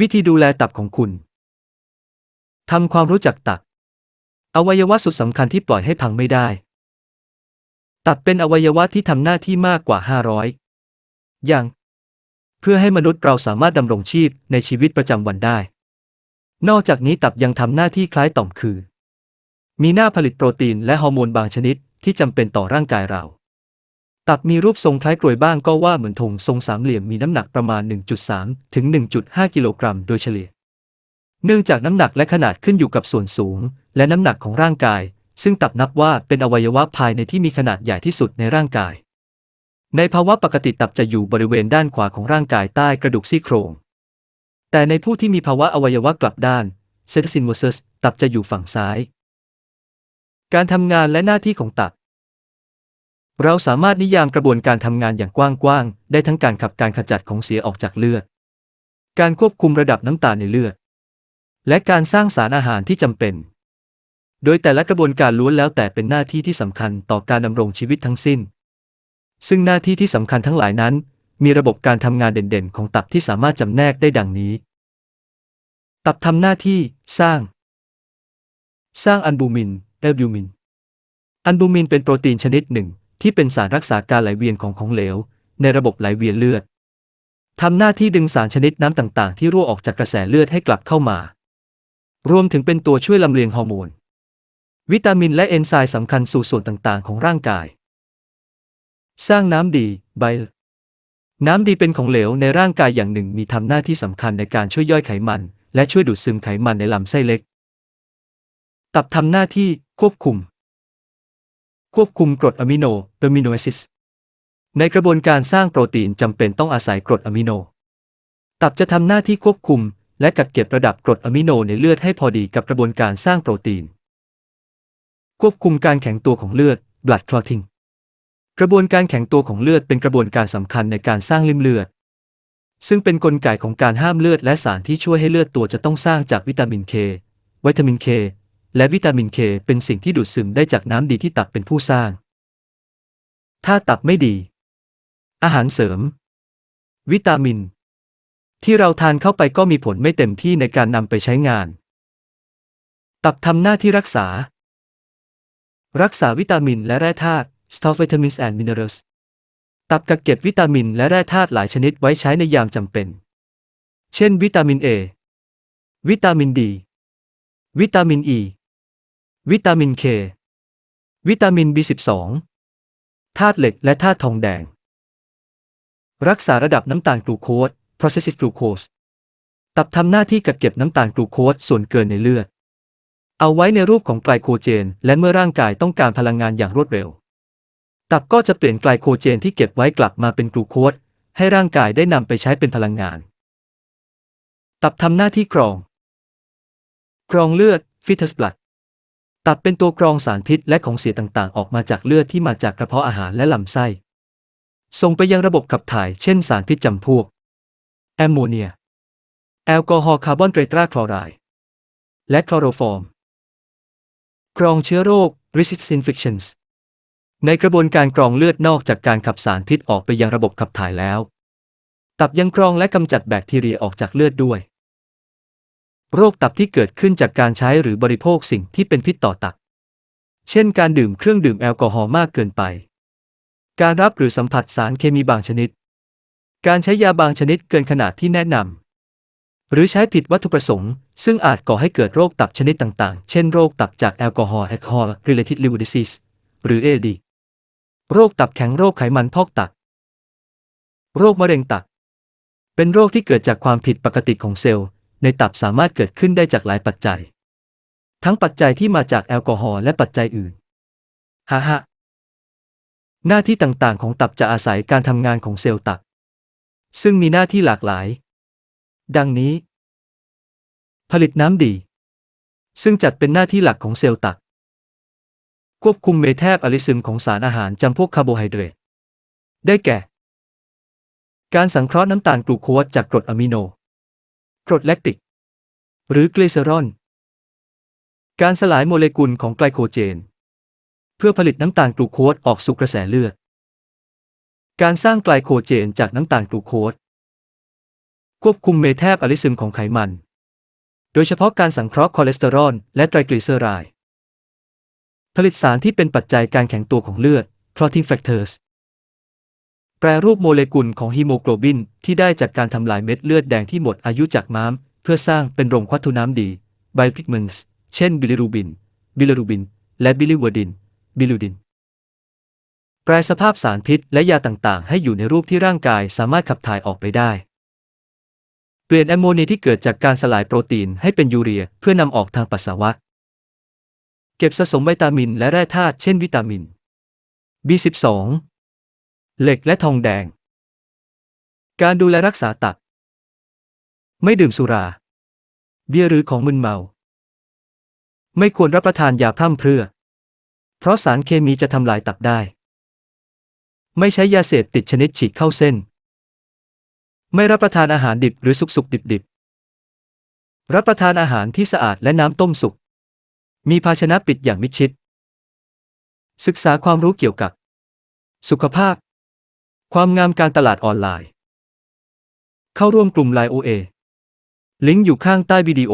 วิธีดูแลตับของคุณ ทำความรู้จักตับ อวัยวะสุดสำคัญที่ปล่อยให้พังไม่ได้ ตับเป็นอวัยวะที่ทำหน้าที่มากกว่า 500 อย่าง เพื่อให้มนุษย์เราสามารถดำรงชีพในชีวิตประจำวันได้ นอกจากนี้ตับยังทำหน้าที่คล้ายต่อมคือ มีหน้าผลิตโปรตีนและฮอร์โมนบางชนิดที่จำเป็นต่อร่างกายเรา ตับมีรูปทรงคล้ายกลวยบ้างก็ว่าเหมือนธงทรงสามเหลี่ยมมีน้ำหนักประมาณ 1.3 ถึง 1.5 กิโลกรัมโดยเฉลี่ย เนื่องจากน้ำหนักและขนาดขึ้นอยู่กับส่วนสูง และน้ำหนักของร่างกาย ซึ่งตับนับว่าเป็นอวัยวะภายในที่มีขนาดใหญ่ที่สุดในร่างกาย ในภาวะปกติตับจะอยู่บริเวณด้านขวาของร่างกายใต้กระดูกซี่โครง แต่ในผู้ที่มีภาวะอวัยวะกลับด้าน c e t a s i n versus ตับจะอยู่ฝั่งซ้าย การทำงานและหน้าที่ของตับ เราสามารถนิยามกระบวนการทำงานอย่างกว้างๆ ได้ทั้งการขับการขจัดของเสียออกจากเลือด การควบคุมระดับน้ำตาลในเลือด และการสร้างสารอาหารที่จำเป็น โดยแต่ละกระบวนการล้วนแล้วแต่เป็นหน้าที่ที่สำคัญต่อการดำรงชีวิตทั้งสิ้น ซึ่งหน้าที่ที่สำคัญทั้งหลายนั้น มีระบบการทำงานเด่นๆ ของตับที่สามารถจำแนกได้ดังนี้ ตับทำหน้าที่สร้าง สร้างอัลบูมินแอลบูมินอัลบูมินเป็นโปรตีนชนิดหนึ่ง ที่เป็นสารรักษาการไหลเวียนของของเหลว ในระบบไหลเวียนเลือดทำหน้าที่ดึงสารชนิดน้ำต่างๆ ที่รั่วออกจากกระแสเลือดให้กลับเข้ามา รวมถึงเป็นตัวช่วยลำเลียงฮอร์โมน วิตามินและเอนไซม์สำคัญสู่ส่วนต่างๆ ของร่างกาย สร้างน้ำดีไบลน้ำดีเป็นของเหลวในร่างกายอย่างหนึ่งมีทำหน้าที่สำคัญในการช่วยย่อยไขมัน และช่วยดูดซึมไขมันในลำไส้เล็ก ตับทำหน้าที่ควบคุม ควบคุมกรดอะมิโนเ a อร์มิโนแอซิสในกระบวนการสร้างโปรตีนจำเป็นต้องอาศัยกรดอะมิโน ตับจะทำหน้าที่ควบคุม และกักเก็บระดับกรดอะมิโนในเลือดให้พอดีกับกระบวนการสร้างโปรตีน ควบคุมการแข็งตัวของเลือด blood clotting กระบวนการแข็งตัวของเลือดเป็นกระบวนการสำคัญในการสร้างลิ่มเลือด ซึ่งเป็นนกลไกของการห้ามเลือดและสารที่ช่วยให้เลือดตัวจะต้องสร้างจากวิตามินเควิตามินเค และวิตามินเคเป็นสิ่งที่ดูดซึมได้จากน้ำดีที่ตับเป็นผู้สร้าง ถ้าตับไม่ดี อาหารเสริม วิตามิน ที่เราทานเข้าไปก็มีผลไม่เต็มที่ในการนำไปใช้งาน ตับทำหน้าที่รักษา รักษาวิตามินและแร่ธาตุ Store vitamins and minerals ตับกักเก็บวิตามินและแร่ธาตุหลายชนิดไว้ใช้ในยามจำเป็น เช่น วิตามิน A วิตามินดี วิตามิน E วิตามิน K วิตามิน B12 ธาตุเหล็กและธาตุทองแดง รักษาระดับน้ำตาลกลูโคส processed glucose ตับทำหน้าที่กักเก็บน้ำตาลกลูโคสส่วนเกินในเลือด เอาไว้ในรูปของไกลโคเจน และเมื่อร่างกายต้องการพลังงานอย่างรวดเร็ว ตับก็จะเปลี่ยนไกลโคเจนที่เก็บไว้กลับมาเป็นกลูโคสให้ร่างกายได้นำไปใช้เป็นพลังงาน ตับทำหน้าที่กรอง กรองเลือด fetus blood ตับเป็นตัวกรองสารพิษและของเสียต่างๆ ออกมาจากเลือดที่มาจากกระเพาะอาหารและลำไส้ ส่งไปยังระบบขับถ่าย เช่นสารพิษจำพวก แอมโมเนีย แอลกอฮอล์คาร์บอนเตรตราคลอไรด์และคลอโรฟอร์ม กรองเชื้อโรค resistant infections ในกระบวนการกรองเลือดนอกจากการขับสารพิษออกไปยังระบบขับถ่ายแล้ว ตับยังกรองและกำจัดแบคทีเรียออกจากเลือดด้วย โรคตับที่เกิดขึ้นจากการใช้หรือบริโภคสิ่งที่เป็นพิษต่อตับ เช่นการดื่มเครื่องดื่มแอลกอฮอล์มากเกินไป การรับหรือสัมผัสสารเคมีบางชนิด การใช้ยาบางชนิดเกินขนาดที่แนะนำ หรือใช้ผิดวัตถุประสงค์ ซึ่งอาจก่อให้เกิดโรคตับชนิดต่างๆ เช่นโรคตับจากแอลกอฮอล์ alcohol related liver disease หรือ AD โรคตับแข็งโรคไขมันพอกตับ โรคมะเร็งตับ เป็นโรคที่เกิดจากความผิดปกติของเซลล์ ในตับสามารถเกิดขึ้นได้จากหลายปัจจัย ทั้งปัจจัยที่มาจากแอลกอฮอล์และปัจจัยอื่นฮ่าฮหน้าที่ต่างๆ ของตับจะอาศัยการทำงานของเซลล์ตับ ซึ่งมีหน้าที่หลากหลาย ดังนี้ ผลิตน้ำดี ซึ่งจัดเป็นหน้าที่หลักของเซลล์ตับ ควบคุมเมแทบอลิซึมของสารอาหารจำพวกคาร์โบไฮเดรตได้แก่ การสังเคราะห์น้ำตาลกลูโคสจากกรดอะมิโน กรดแลคติก หรือเกลเซอรอลการสลายโมเลกุลของไกลโคเจน เพื่อผลิตน้ำตาลกลูโคสออกสู่กระแสเลือด การสร้างไกลโคเจนจากน้ำตาลกลูโคสควบคุมเมแทบอลิซึมของไขมัน โดยเฉพาะการสังเคราะห์คอเลสเตอรอลและไตรกลีเซอไรด์ผลิตสารที่เป็นปัจจัยการแข็งตัวของเลือด protein factors แปรรูปโมเลกุลของฮีโมโกลบินที่ได้จากการทำลายเม็ดเลือดแดงที่หมดอายุจากม้าม เพื่อสร้างเป็นโรงควัตถุน้ำดีไบพิกเมนต์เช่นบิลิรูบิน บิลิรูบิน และบิลิวดิน บิลูดิน แปรสภาพสารพิษและยาต่างๆ ให้อยู่ในรูปที่ร่างกายสามารถขับถ่ายออกไปได้ เปลี่ยนแอมโมเนียที่เกิดจากการสลายโปรตีนให้เป็นยูเรียเพื่อนำออกทางปัสสาวะ เก็บสะสมวิตามินและแร่ธาตุเช่นวิตามิน B12 เหล็กและทองแดง การดูแลรักษาตับ ไม่ดื่มสุรา เบียร์หรือของมึนเมา ไม่ควรรับประทานยาพร่ำเพรื่อ เพราะสารเคมีจะทำลายตับได้ ไม่ใช้ยาเสพติดชนิดฉีดเข้าเส้น ไม่รับประทานอาหารดิบหรือสุกสุกดิบดิบๆรับประทานอาหารที่สะอาดและน้ำต้มสุก มีภาชนะปิดอย่างมิดชิด ศึกษาความรู้เกี่ยวกับ สุขภาพ ความงามการตลาดออนไลน์ เข้าร่วมกลุ่มไลน์ OA ลิงก์อยู่ข้างใต้วิดีโอ